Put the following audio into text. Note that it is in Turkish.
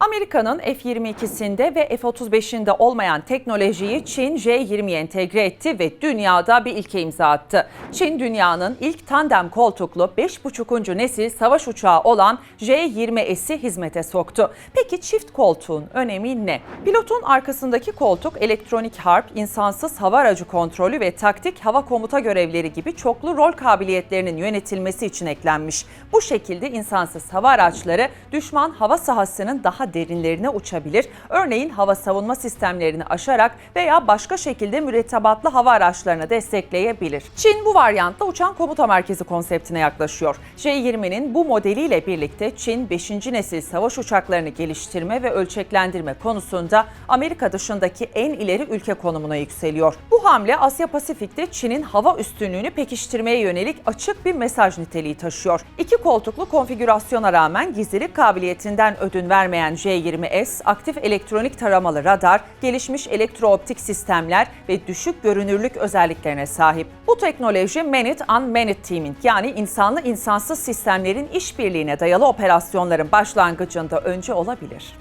Amerika'nın F-22'sinde ve F-35'inde olmayan teknolojiyi Çin J-20'ye entegre etti ve dünyada bir ilke imza attı. Çin dünyanın ilk tandem koltuklu 5,5. nesil savaş uçağı olan J-20S'i hizmete soktu. Peki çift koltuğun önemi ne? Pilotun arkasındaki koltuk elektronik harp, insansız hava aracı kontrolü ve taktik hava komuta görevleri gibi çoklu rol kabiliyetlerinin yönetilmesi için eklenmiş. Bu şekilde insansız hava araçları düşman hava sahasının daha derinlerine uçabilir. Örneğin hava savunma sistemlerini aşarak veya başka şekilde mürettebatlı hava araçlarını destekleyebilir. Çin bu varyantla uçan komuta merkezi konseptine yaklaşıyor. J-20'nin bu modeliyle birlikte Çin 5. nesil savaş uçaklarını geliştirme ve ölçeklendirme konusunda Amerika dışındaki en ileri ülke konumuna yükseliyor. Bu hamle Asya Pasifik'te Çin'in hava üstünlüğünü pekiştirmeye yönelik açık bir mesaj niteliği taşıyor. İki koltuklu konfigürasyona rağmen gizlilik kabiliyetinden ödün vermeyen J-20S, aktif elektronik taramalı radar, gelişmiş elektrooptik sistemler ve düşük görünürlük özelliklerine sahip. Bu teknoloji Manit Unmanned Teaming yani insanlı insansız sistemlerin işbirliğine dayalı operasyonların başlangıcında önce olabilir.